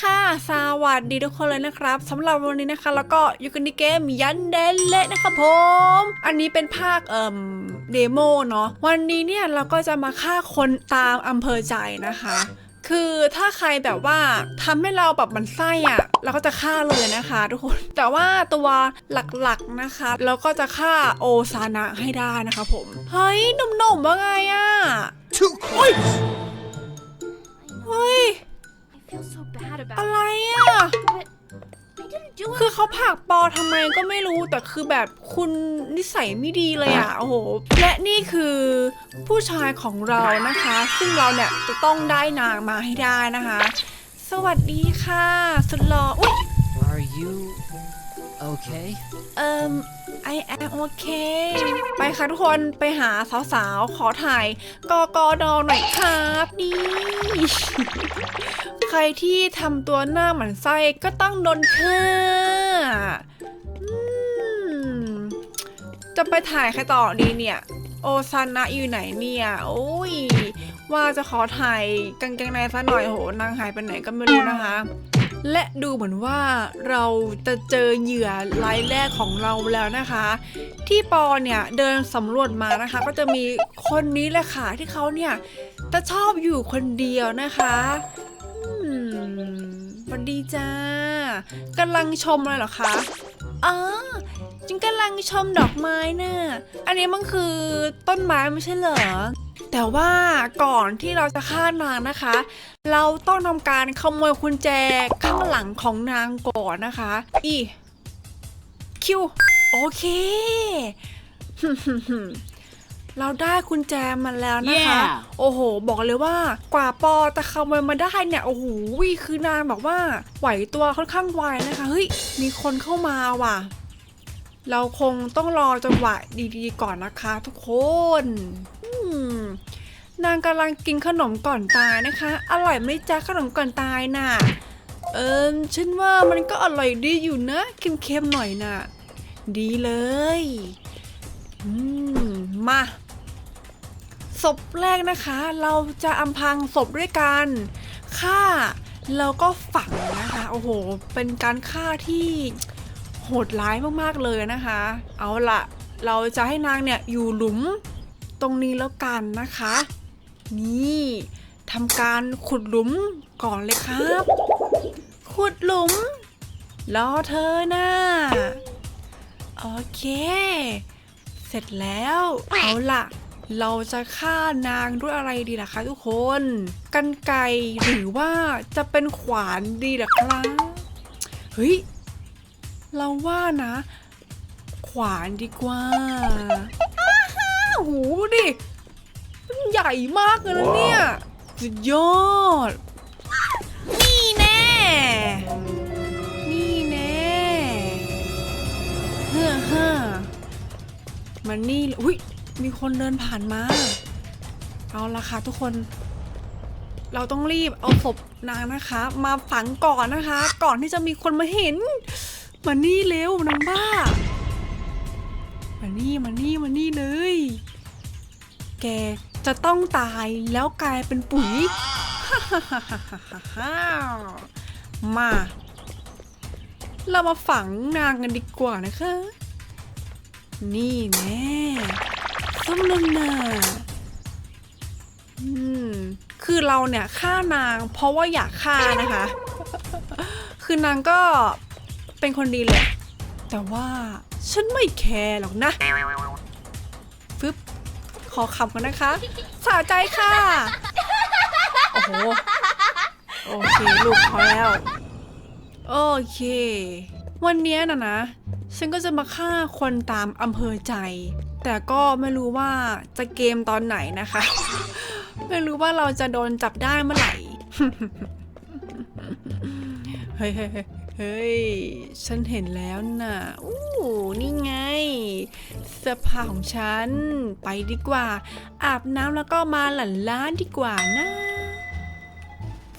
ค่ะสวัสดีทุกคนเลยนะครับสำหรับวันนี้นะคะ แล้วก็อยู่กันในเกมยันเดนเละนะครับผม อันนี้เป็นภาคเอ่มเดโมเนาะวันนี้เนี่ยเราก็จะมาฆ่าคนตามอำเภอใจนะคะคือถ้าใครแบบว่าทำให้เราแบบมันไส้อะเราก็จะฆ่าเลยนะคะทุกคน แต่ว่าตัวหลักๆนะคะ เราก็จะฆ่าโอซานะให้ได้นะคะผม เฮ้ยหนุ่มๆว่าไงอะ Too เเขาผลักปอทำไมก็ไม่รู้แต่คือแบบคุณนิสัยไม่ดีเลยอะโอ้โหและนี่คือผู้ชายของเรานะคะ ซึ่งเราเนี่ยจะต้องได้นางมาให้ได้นะคะ สวัสดีค่ะ สุดหล่ออุ๊ย Are you okay? เอ่ม I am okay ไปค่ะทุกคนไปหาสาวๆ ขอถ่ายกกดอหน่อยครับนี่ ใครที่ทำตัวหน้าเหมือนไส้ก็ต้องโดนฆ่าอืม จะไปถ่ายใครต่อดีเนี่ย โอซานะอยู่ไหนเนี่ย โอ้ย ว่าจะขอถ่ายกางเกงในซะหน่อยโหนางหายไปไหนก็ไม่รู้นะคะ และดูเหมือนว่าเราจะเจอเหยื่อรายแรกของเราแล้วนะคะ ที่ปอเนี่ยเดินสำรวจมานะคะ ก็จะมีคนนี้แหละค่ะที่เขาเนี่ยจะชอบอยู่คนเดียวนะคะ สวัสดีจ้ากำลังชมอะไรเหรอคะอ๋อจิงกำลังชมดอกไม้น่ะอันนี้มันคือต้นไม้ไม่ใช่เหรอแต่ว่าก่อนที่เราจะฆ่านางนะคะ เราต้องทำการขโมยกุญแจข้างหลังของนางก่อนนะคะ อีคิวโอเค เราได้กุญแจมาแล้วนะคะ Yeah โอ้โห บอกเลยว่ากว่าปอจะขโมยมาได้เนี่ยโอ้โหคือนางแบบว่าไหวตัวค่อนข้างไวนะคะเฮ้ยมีคนเข้ามาว่ะ เราคงต้องรอจังหวะดีๆ ก่อนนะคะทุกคนอืมนางกำลังกินขนมก่อนตายนะคะ อร่อยไหมจ๊ะขนมก่อนตายน่ะเอิมฉันว่ามันก็อร่อยดีอยู่นะเค็มๆหน่อยน่ะ ดีเลย อืม มา ศพแรกนะคะ เราจะอำพรางศพด้วยการฆ่าแล้วก็ฝังนะคะ โอ้โห เป็นการฆ่าที่โหดร้ายมากๆเลยนะคะ เอาละเราจะให้นางเนี่ยอยู่หลุมตรงนี้แล้วกันนะคะ นี่ทำการขุดหลุมก่อนเลยครับ ขุดหลุมรอเธอนะ โอเค เสร็จแล้ว เอาล่ะ เราจะฆ่านางด้วยอะไรดีล่ะคะทุกคน กันไกรหรือว่าจะเป็นขวานดีล่ะครับเฮ้ย เราว่านะ ขวานดีกว่าโอ้โหดูดิมันใหญ่มากเลยนะเนี่ย สุดยอด นี่แน่ นี่แน่เฮ้อเฮ้อมันนี่เลยอุ้ย มีคนเดินผ่านมา เอาละค่ะทุกคน เราต้องรีบเอาศพนางนะคะ มาฝังก่อนนะคะ ก่อนที่จะมีคนมาเห็น มานี่เร็วนางบ้า มานี่มานี่มานี่เลย แกจะต้องตายแล้วกลายเป็นปุ๋ย มา เรามาฝังนางกันดีกว่านะคะ นี่แน่ ส้มนันนาอืมคือเราเนี่ยฆ่านางเพราะว่าอยากฆ่านะคะ คือนางก็เป็นคนดีเลยแต่ว่าฉันไม่แคร์หรอกนะฟึบขอขับกันนะคะสะใจค่ะ โอ้โห โอเค ลูกพอแล้ว โอเค วันเนี้ยนะนะ ฉันก็จะมาฆ่าคนตามอำเภอใจ แต่ก็ไม่รู้ว่าจะเกมตอนไหนนะคะ ไม่รู้ว่าเราจะโดนจับได้เมื่อไหร่ เฮ้ยเฮ้ยเฮ้ยฉันเห็นแล้วน่ะ อู้นี่ไง เสื้อผ้าของฉัน ไปดีกว่า อาบน้ำแล้วก็มาหลั่นล้านดีกว่านะ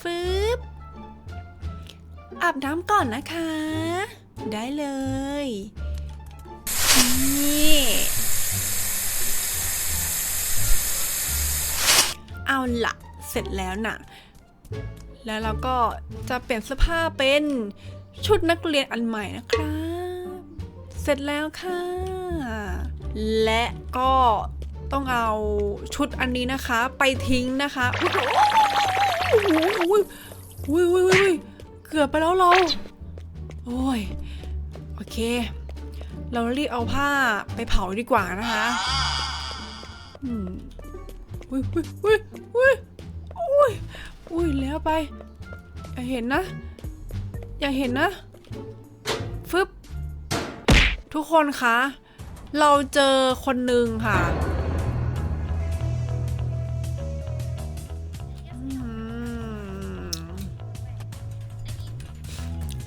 ฟืบอาบน้ำก่อนนะคะ ได้เลย นี่ เอาละเสร็จแล้วน่ะ แล้วเราก็จะเปลี่ยนเสื้อผ้าเป็นชุดนักเรียนอันใหม่นะครับ เสร็จแล้วค่ะ และก็ต้องเอาชุดอันนี้นะคะ ไปทิ้งนะคะโอ้โหอุ้ยอุ้ยอุ้ยอุ้ยเกือบไปแล้วเรา โอ้ย โอเค เรารีบเอาผ้าไปเผาดีกว่านะคะ อุ้ยอุ้ยอุ้ยอุ้ยอุ้ยอุ้ยแล้วไป อย่าเห็นนะ อย่าเห็นนะ ฟึบ ทุกคนคะ เราเจอคนหนึ่งค่ะ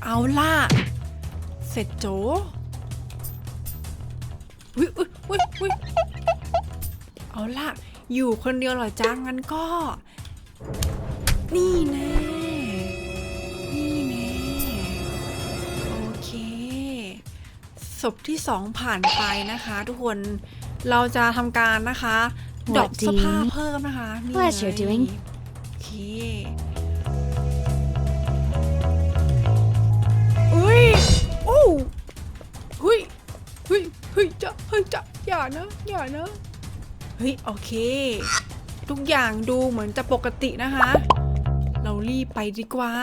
เอาล่ะ เสร็จโจอุ้ยอุ้ยอุ้ยอุ้ยเอาล่ะ อยู่คนเดียวเหรอจ้างั้นก็ นี่แน่นี่แน่โอเคศพที่สองผ่านไปนะคะ ทุกคนเราจะทำการนะคะดรอป What เสื้อ do you ผ้า mean? เพิ่มนะคะนี่ What you're ไง doing? โอเคอุ้ยโอ้เฮ้ยเฮ้ยเฮ้ยจะเฮ้ยจะอย่านะอย่านะ เฮ้ยโอเค ทุกอย่างดูเหมือนจะปกตินะคะ เรารีบไปดีกว่า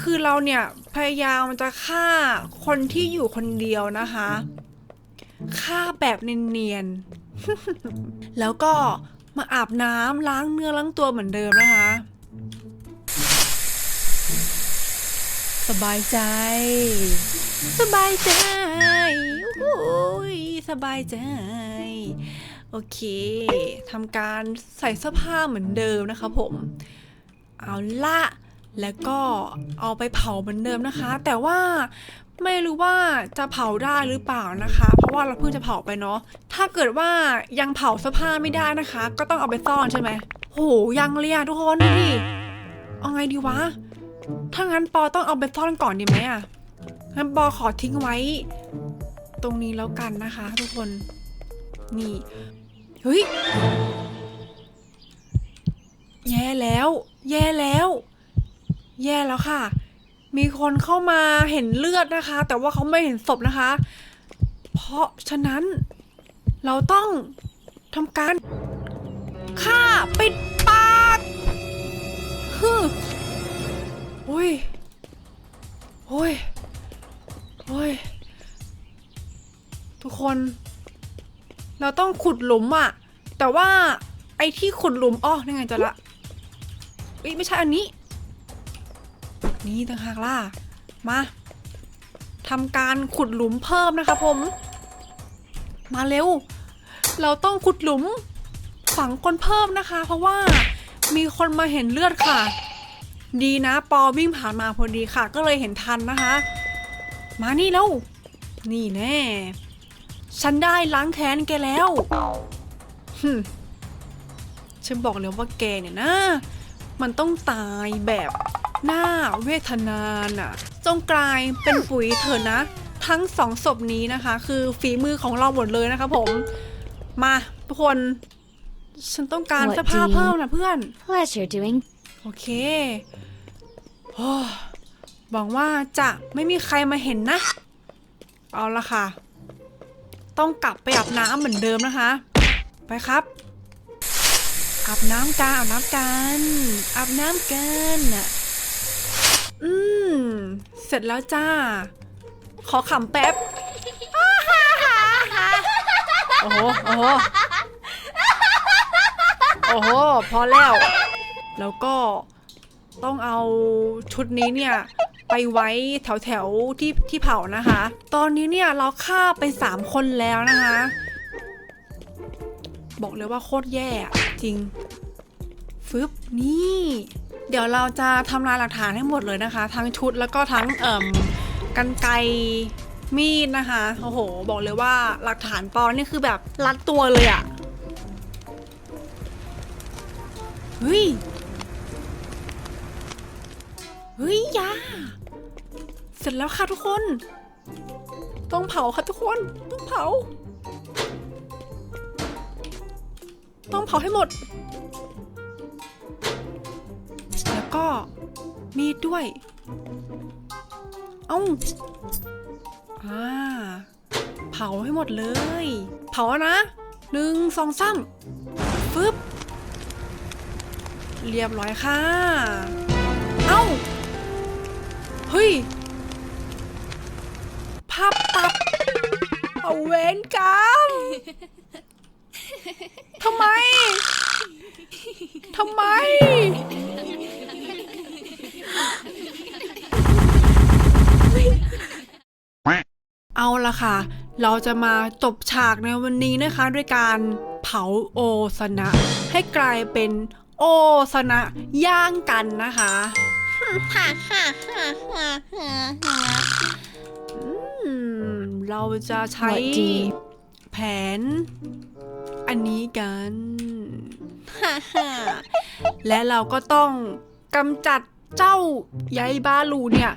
คือเราเนี่ยพยายามจะฆ่าคนที่อยู่คนเดียวนะคะฆ่าแบบเนียนๆ แล้วก็มาอาบน้ำล้างเนื้อล้างตัวเหมือนเดิมนะคะ สบายใจ สบายใจโอ้ยสบายใจ โอเคทำการใส่เสื้อผ้าเหมือนเดิมนะคะผมเอาละแล้วก็เอาไปเผาเหมือนเดิมนะคะ แต่ว่าไม่รู้ว่าจะเผาได้หรือเปล่านะคะ เพราะว่าเราเพิ่งจะเผาไปเนาะถ้าเกิดว่ายังเผาเสื้อผ้าไม่ได้นะคะ ก็ต้องเอาไปซ่อนใช่ไหมโหยังเลยอะทุกคนดูดิเอาไงดีวะถ้างั้นปอต้องเอาไปซ่อนก่อนดีไหมอะงั้นปอขอทิ้งไว้ ตรงนี้แล้วกันนะคะ ทุกคนนี่ เฮ้ย แย่แล้ว แย่แล้ว แย่แล้วค่ะ มีคนเข้ามาเห็นเลือดนะคะ แต่ว่าเขาไม่เห็นศพนะคะ เพราะฉะนั้นเราต้องทำการฆ่าปิดปากฮึโอ้ยโอ้ยโอ้ยทุกคน เราต้องขุดหลุมอะแต่ว่าไอ้ที่ขุดหลุมอ้อนี่ไงจะละเอ้ยไม่ใช่อันนี้ นี่ต่างหากล่ะ มาทำการขุดหลุมเพิ่มนะคะผม มาเร็ว เราต้องขุดหลุมฝังคนเพิ่มนะคะ เพราะว่ามีคนมาเห็นเลือดค่ะ ดีนะ ปอวิ่งผ่านมาพอดีค่ะ ก็เลยเห็นทันนะคะ มานี่แล้ว นี่แน่ ฉันได้ล้างแค้นแกแล้วหึมฉันบอกเลยว่าแกเนี่ยนะ มันต้องตายแบบหน้าเวทนาน่ะ จงกลายเป็นปุ๋ยเถอะนะ ทั้งสองศพนี้นะคะ คือฝีมือของเราหมดเลยนะคะผม มาทุกคน ฉันต้องการ What เสื้อผ้า do you- เพิ่มนะเพื่อน What you're doing? โอเคโอ้หวังว่าจะไม่มีใครมาเห็นนะ เอาละค่ะ ต้องกลับไปอาบน้ำเหมือนเดิมนะคะ ไปครับอาบน้ำกันอาบน้ำกันอาบน้ำกันน่ะอืมเสร็จแล้วจ้า ขอขำแป๊บโอ้โหโอ้โหโอ้โหพอแล้ว แล้วก็ต้องเอาชุดนี้เนี่ย ไปไว้แถวแถวที่ที่เผานะคะ ตอนนี้เนี่ยเราฆ่าไปสามคนแล้วนะคะ บอกเลยว่าโคตรแย่จริง ฟึบนี่ เดี๋ยวเราจะทำลายหลักฐานให้หมดเลยนะคะ ทั้งชุดแล้วก็ทั้งเอ่มกันไกมีดนะคะ โอ้โห บอกเลยว่าหลักฐานปอนนี่คือแบบรัดตัวเลยอะเฮ้ย เฮ้ยยา เสร็จแล้วค่ะทุกคน ต้องเผาค่ะทุกคน ต้องเผา ต้องเผาให้หมด แล้วก็มีดด้วย เอ้าอ่าเผาให้หมดเลย เผานะหนึ่งสองสามฟึบเรียบร้อยค่ะ เอ้า เฮ้ยาพตัด เอาเวนกรรมทำไม ทำไม เอาละค่ะ เราจะมาจบฉากในวันนี้นะคะ ด้วยการเผาโอสนะ ให้กลายเป็นโอสนะย่างกันนะคะ เราจะใช้สวัสดีแผน อันนี้กันและเราก็ต้องกำจัดเจ้าใยบาลูเนี่ย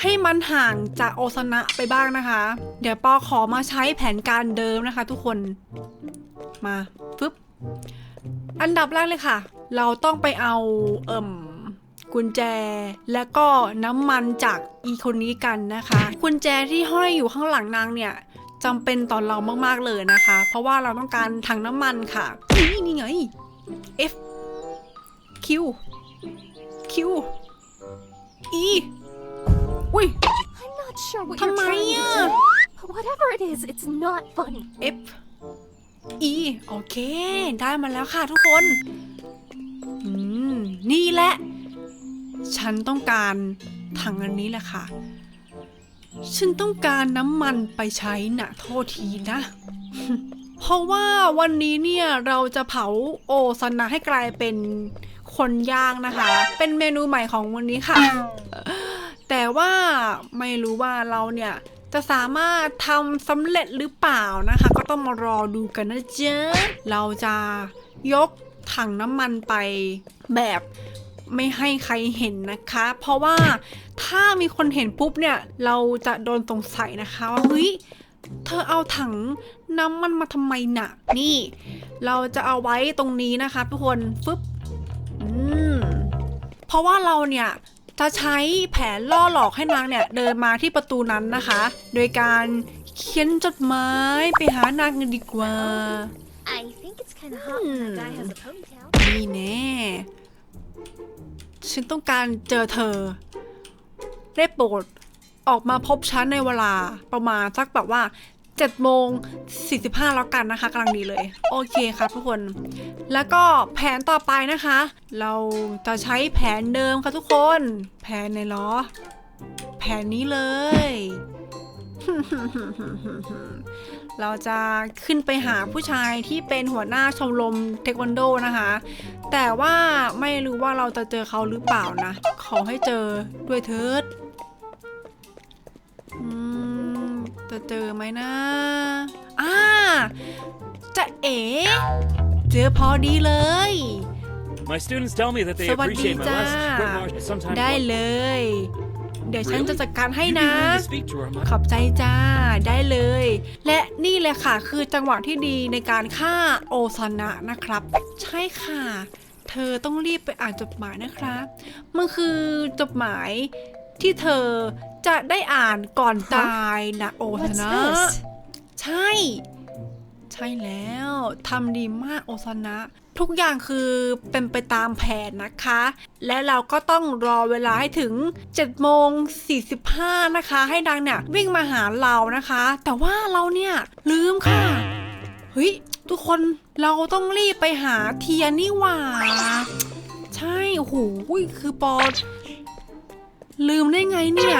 ให้มันห่างจากโอซานะไปบ้างนะคะ เดี๋ยวปอขอมาใช้แผนการเดิมนะคะ ทุกคนมาฟึบอันดับแรกเลยค่ะ เราต้องไปเอาเอิ่ม กุญแจ และก็น้ำมันจากอีคนนี้กันนะคะ กุญแจที่ห้อยอยู่ข้างหลังนางเนี่ยจำเป็นตอนเรามากๆเลยนะคะ เพราะว่าเราต้องการถังน้ำมันค่ะ นี่นี่ไง F Q Q E อุ้ย I'm not sure what ทำ you're ไม trying อะ to do. But whatever it is, it's not funny. F E โอเค ได้มาแล้วค่ะทุกคนอืมนี่แหละ ฉันต้องการถังอันนี้แหละค่ะ ฉันต้องการน้ำมันไปใช้นะโทษทีนะ เพราะว่าวันนี้เนี่ยเราจะเผาโอซานะให้กลายเป็นคนย่างนะคะ เป็นเมนูใหม่ของวันนี้ค่ะ แต่ว่าไม่รู้ว่าเราเนี่ยจะสามารถทำสำเร็จหรือเปล่านะคะ ก็ต้องมารอดูกันนะเจ๊เราจะยกถังน้ำมันไปแบบ ไม่ให้ใครเห็นนะคะ เพราะว่าถ้ามีคนเห็นปุ๊บเนี่ย เราจะโดนสงสัยนะคะว่าเฮ้ยเธอเอาถังน้ำมันมาทำไมน่ะนี่ เราจะเอาไว้ตรงนี้นะคะทุกคนฟึบอืมเพราะว่าเราเนี่ยจะใช้แผนล่อหลอกให้นางเนี่ยเดินมาที่ประตูนั้นนะคะ โดยการเขียนจดหมายไปหานางกันดีกว่า I think it's kind of hot when that guy has a ponytail. นี่แน่ ฉันต้องการเจอเธอ ได้โปรดออกมาพบฉันในเวลาประมาณสักแบบว่า7โมง45 แล้วกันนะคะกำลังดีเลย โอเคครับทุกคน แล้วก็แผนต่อไปนะคะ เราจะใช้แผนเดิมค่ะทุกคน แผนในล้อ แผนนี้เลย เราจะขึ้นไปหาผู้ชายที่เป็นหัวหน้าชมรมเทควันโดนะคะ แต่ว่าไม่รู้ว่าเราจะเจอเขาหรือเปล่านะ ขอให้เจอด้วยเถิดอืมจะเจอไหมนะอ่าจะเอ๋เจอพอดีเลย My students tell me that they สวัสดี appreciate my จ้า lessons, but Marge sometimes ได้ wonder- เลย เดี๋ยวฉันจะจัดการให้ You นะ didn't even speak to her, Mike. ขอบใจจ้า ได้เลย และนี่เลยค่ะคือจังหวะที่ดีในการฆ่าโอซานะนะครับ ใช่ค่ะ เธอต้องรีบไปอ่านจดหมายนะครับ มันคือจดหมายที่เธอจะได้อ่านก่อนตายนะโอซา What's นะ this? ใช่ ใช่แล้วทำดีมากโอซานะ ทุกอย่างคือเป็นไปตามแผนนะคะ และเราก็ต้องรอเวลาให้ถึง7โมง45 นะคะ ให้นางเนี่ยวิ่งมาหาเรานะคะ แต่ว่าเราเนี่ยลืมค่ะเฮ้ยทุกคนเราต้องรีบไปหาเทียนนี่หว่า ใช่โอ้โหคือปอลืมได้ไงเนี่ย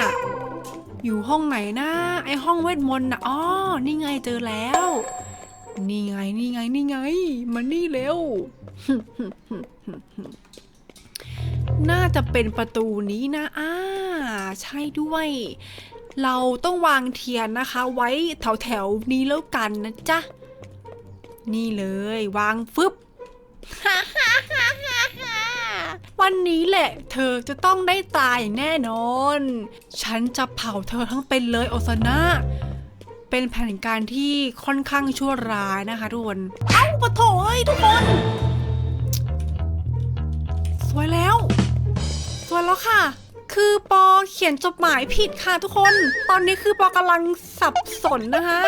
อยู่ห้องไหนนะไอห้องเวทมนต์นะอ๋อนี่ไงเจอแล้ว นี่ไงนี่ไงนี่ไงมานี่เร็ว น่าจะเป็นประตูนี้นะอ่าใช่ด้วย เราต้องวางเทียนนะคะ ไว้แถวแถวนี้แล้วกันนะจ๊ะ นี่เลยวางฟึบวันนี้แหละ เธอจะต้องได้ตายแน่นอน ฉันจะเผาเธอทั้งเป็นเลยโอซานะ เป็นแผนการที่ค่อนข้างชั่วร้ายนะคะทุกคน เอ้าปะโถเอ้ยทุกคน สวยแล้วฟวยแล้วค่ะ คือปอเขียนจดหมายผิดค่ะทุกคน ตอนนี้คือปอกำลังสับสนนะคะ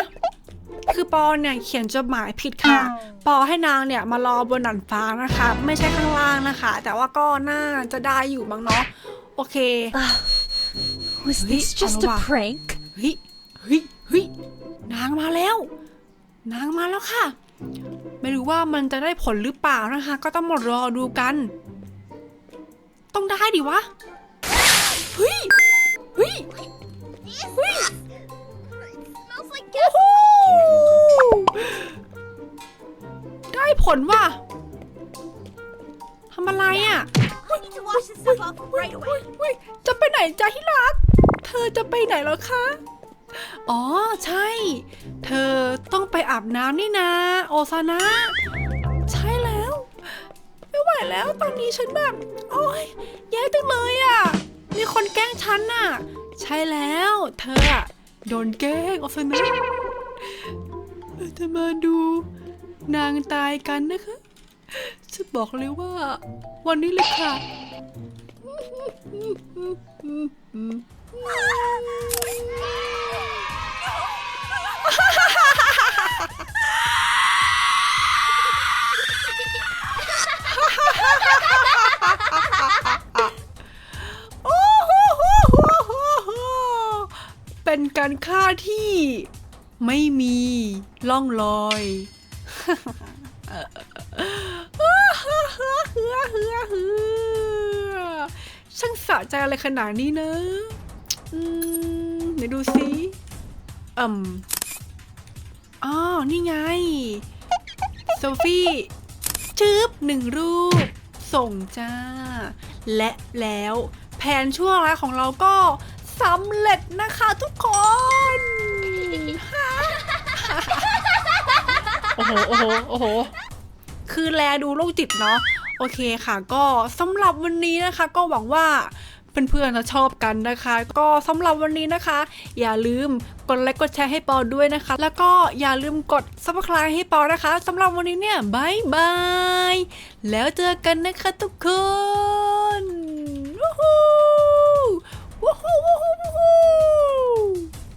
คือปอเนี่ยเขียนจดหมายผิดค่ะ ปอให้นางเนี่ยมารอบนหนันฟ้านะคะ ไม่ใช่ข้างล่างนะคะ แต่ว่าก็น่าจะได้อยู่บ้างเนาะ โอเค Was this just a prank? เฮ้ยเฮ้ยเฮ้ย นางมาแล้ว นางมาแล้วค่ะ ไม่รู้ว่ามันจะได้ผลหรือเปล่านะคะ ก็ต้องมารอดูกัน ต้องได้ดิวะเฮ้ยเฮ้ยเฮ้ยได้ผลว่ะ โอซานะ ใช่แล้ว ไม่ไหวแล้วตอนนี้ฉันแบบ โอ้ยแย่จังเลยอะ มีคนแกล้งฉันน่ะ ใช่แล้ว เธออะโดนแกล้งโอซานะเราจะมาดูนางตายกันนะคะจะบอกเลยว่า วันนี้เลยค่ะโเป็นการฆ่าที่ไม่มีล่องรอยช่างสะใจอะไรขนาดนี้นะอืมเดี๋ยวดูสิอืมอ๋อ นี่ไง โซฟี่จืบหนึ่งรูป ส่งจ้า และแล้วแผนชั่วร้ายของเราก็ สำเร็จนะคะทุกคนโอ้โหโอ้โหโอ้โหคือแลดูโรคจิตเนาะโอเคค่ะ ก็สำหรับวันนี้นะคะ ก็หวังว่าเพื่อนๆจะชอบกันนะคะ ก็สำหรับวันนี้นะคะ อย่าลืมกดไลค์กดแชร์ให้ปอด้วยนะคะ แล้วก็อย่าลืมกด subscribe ให้ปอนะคะสำหรับวันนี้เนี่ยบายบายแล้วเจอกันนะคะทุกคนวู้ฮู้วู้ฮู้วู้ฮู้วู้ฮู้